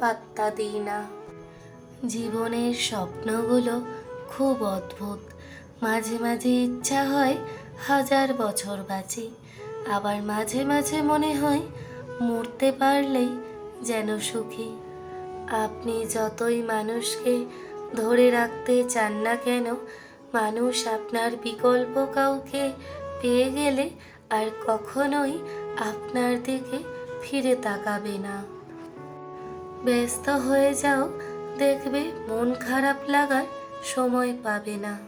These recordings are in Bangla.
পাত্তা দিই না। জীবনের স্বপ্নগুলো খুব অদ্ভুত। মাঝে মাঝে ইচ্ছা হয় হাজার বছর বাঁচি। আবার মাঝে মাঝে মনে হয় মরতে পারলেই যেন সুখী। আপনি যতই মানুষকে ধরে রাখতে চান না কেন, মানুষ আপনার বিকল্প কাউকে পেয়ে গেলে আর কখনোই আপনার দিকে ফিরে তাকাবে না। ব্যস্ত হয়ে যাও, দেখবে মন খারাপ লাগার সময় পাবে না।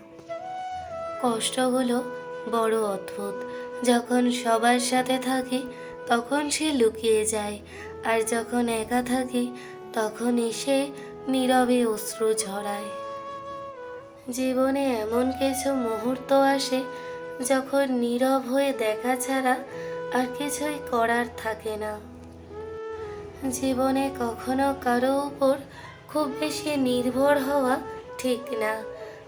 কষ্টগুলো বড় অদ্ভুত। যখন সবার সাথে থাকি, তখন সে লুকিয়ে যায়। আর যখন একা থাকি তখন এসে নীরবে অশ্রু ঝরায়। জীবনে এমন কিছু মুহূর্ত আসে, যখন নীরব হয়ে দেখা ছাড়া আর কিছুই করার থাকে না। জীবনে কখনো কারও উপর খুব বেশি নির্ভর হওয়া ঠিক না।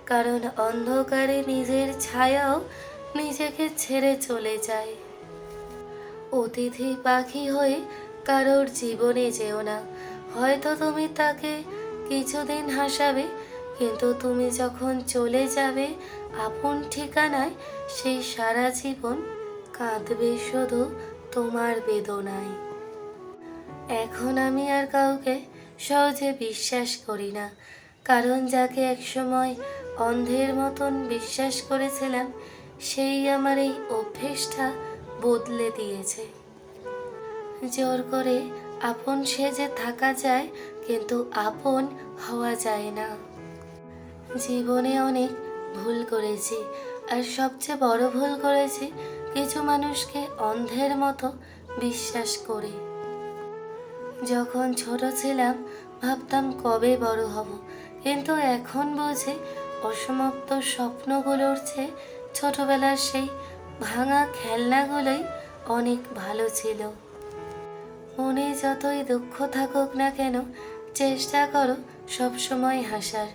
কারণ অন্ধকারে নিজের ছায়াও নিজেকে ছেড়ে চলে যায়। অতিথি পাখি হয়ে কারোর জীবনে যেও না। হয়তো তুমি তাকে কিছুদিন হাসাবে, কিন্তু তুমি যখন চলে যাবে আপন ঠিকানায়, সেই সারা জীবন কাঁদবে শুধু তোমার বেদনায়। এখন আমি আর কাউকে সহজে বিশ্বাস করি না। কারণ যাকে একসময় অন্ধের মতন বিশ্বাস করেছিলাম, সেই আমার এই অভ্যেসটা বদলে দিয়েছে। জোর করে আপন সেজে থাকা যায়, কিন্তু আপন হওয়া যায় না। জীবনে অনেক ভুল করেছি, আর সবচেয়ে বড় ভুল করেছি, কিছু মানুষকে অন্ধের মতো বিশ্বাস করে। যখন ছোট ছিলাম, ভাবতাম কবে বড় হব। কিন্তু এখন বুঝি, অসমাপ্ত স্বপ্নগুলোর চেয়ে ছোটবেলার সেই ভাঙা খেলনাগুলোই অনেক ভালো ছিল। মনে যতই দুঃখ থাকুক না কেন, চেষ্টা করো সবসময় হাসার।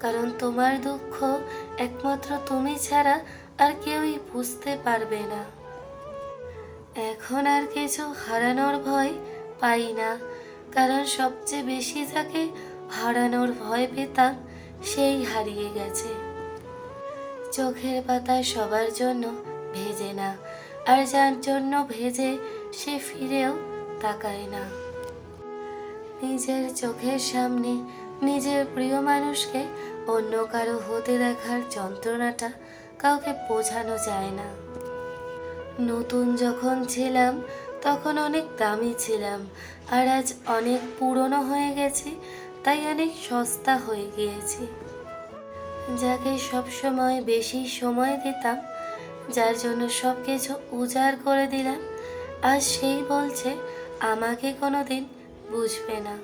কারণ তোমার দুঃখ একমাত্র তুমি ছাড়া আর কেউই বুঝতে পারবে না। এখন আর কিছু হারানোর ভয় পাই না। কারণ সবচেয়ে বেশি যাকে হারানোর ভয় পেতাম, সেই হারিয়ে গেছে। চোখের পাতা সবার জন্য ভেজে না, আর যার জন্য ভেজে সে ফিরেও তাকায় না। নিজের চোখের সামনে নিজের প্রিয় মানুষকে অন্য কারও হতে দেখার যন্ত্রণাটা কাউকে বোঝানো যায় না। নতুন যখন ছিলাম তখন অনেক দামি ছিলাম আর আজ অনেক পুরনো হয়ে গেছি, তাই অনেক সস্তা হয়ে গিয়েছি। যাকে সবসময় বেশি সময় দিতাম, যার জন্য সব কিছু উজাড় করে দিলাম, আর সেই বলছে, আমাকে কোনো দিন বুঝবে না।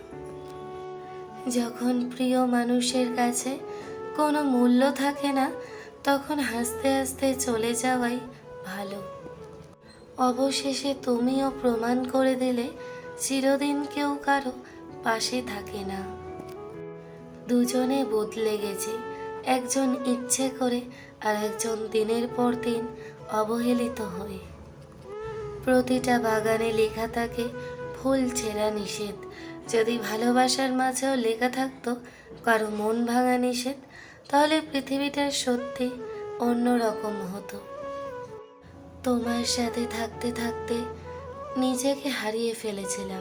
যখন প্রিয় মানুষের কাছে কোনো মূল্য থাকে না, তখন হাসতে হাসতে চলে যাওয়াই ভালো। অবশেষে তুমিও প্রমাণ করে দিলে চিরদিন কেউ কারও পাশে থাকে না। দুজনে বদলে গেছে। একজন ইচ্ছে করে আর একজন দিনের পর দিন অবহেলিত হয়ে। প্রতিটা বাগানে লেখা থাকে, ফুল ছেঁড়া নিষেধ। যদি ভালোবাসার মাঝেও লেখা থাকতো, কারও মন ভাঙা নিষেধ, তাহলে পৃথিবীটা সত্যি অন্যরকম হতো। তোমার সাথে থাকতে থাকতে নিজেকে হারিয়ে ফেলেছিলাম।